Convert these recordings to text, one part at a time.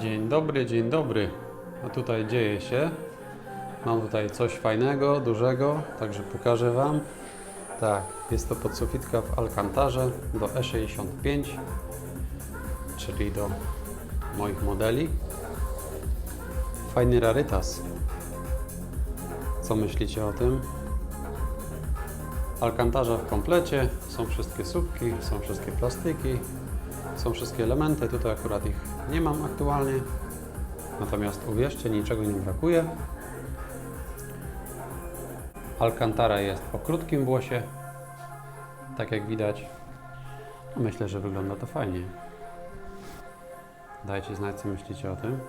Dzień dobry, dzień dobry. A tutaj dzieje się. Mam tutaj coś fajnego, dużego, także pokażę Wam. Tak, jest to podsufitka w Alcantarze do E65, czyli do moich modeli. Fajny rarytas. Co myślicie o tym? Alcantarza w komplecie, są wszystkie słupki, są wszystkie plastyki, są wszystkie elementy. Tutaj akurat ich nie mam aktualnie. Natomiast uwierzcie, niczego nie brakuje. Alcantara jest o krótkim włosie, tak jak widać. Myślę, że wygląda to fajnie. Dajcie znać, co myślicie o tym.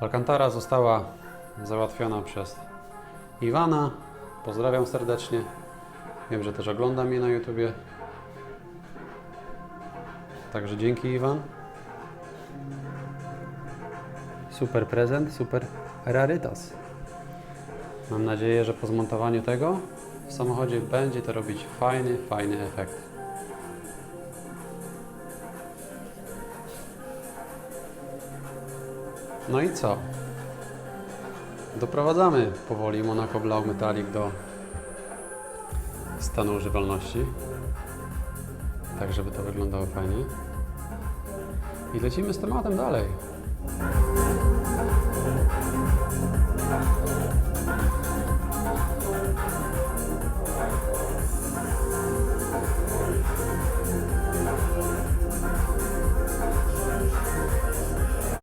Alcantara została załatwiona przez Iwana. Pozdrawiam serdecznie. Wiem, że też ogląda mnie na YouTubie. Także dzięki Iwan. Super prezent, super rarytas. Mam nadzieję, że po zmontowaniu tego w samochodzie będzie to robić fajny, fajny efekt. No i co? Doprowadzamy powoli Monaco Blau Metallic do stanu używalności. Tak, żeby to wyglądało fajnie. I lecimy z tematem dalej.